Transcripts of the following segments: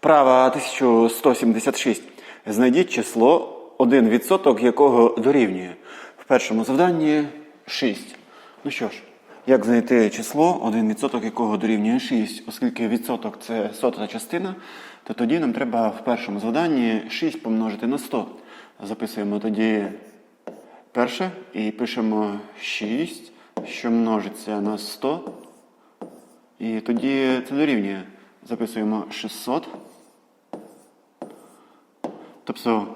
Вправа 1176. Знайдіть число 1% якого дорівнює. В першому завданні 6. Ну що ж, як знайти число 1% якого дорівнює 6, оскільки відсоток це сота частина, то тоді нам треба в першому завданні 6 помножити на 100. Записуємо тоді перше і пишемо 6, що множиться на 100. І тоді це дорівнює. Записуємо 600. Тобто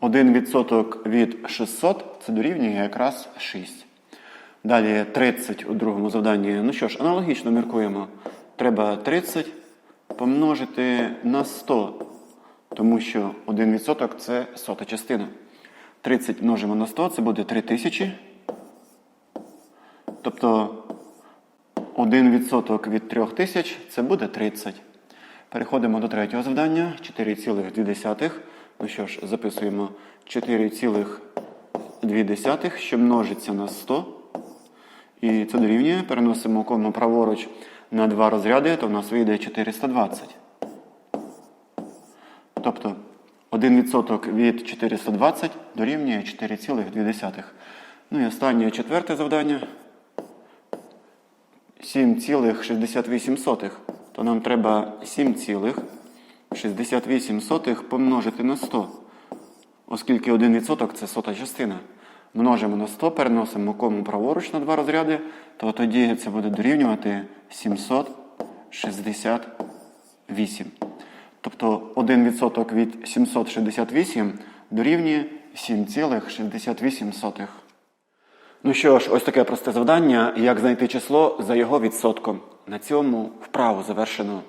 1% від 600 це дорівнює якраз 6. Далі 30 у другому завданні. Ну що ж, аналогічно міркуємо. Треба 30 помножити на 100, тому що 1% це сота частина. 30 множимо на 100, це буде 3000. Тобто 1% від 3000 це буде 30. Переходимо до третього завдання. 4,2. Ну що ж, записуємо 4,2, що множиться на 100. І це дорівнює. Переносимо кому праворуч на два розряди, то в нас вийде 420. Тобто 1% від 420 дорівнює 4,2. Ну і останнє четверте завдання. 7,68. То нам треба 7,68 помножити на 100. Оскільки 1% це сота частина. Множимо на 100, переносимо кому праворуч на два розряди, то тоді це буде дорівнювати 768. Тобто 1% від 768 дорівнює 7,68. Ну що ж, ось таке просте завдання, як знайти число за його відсотком. На цьому вправу завершено.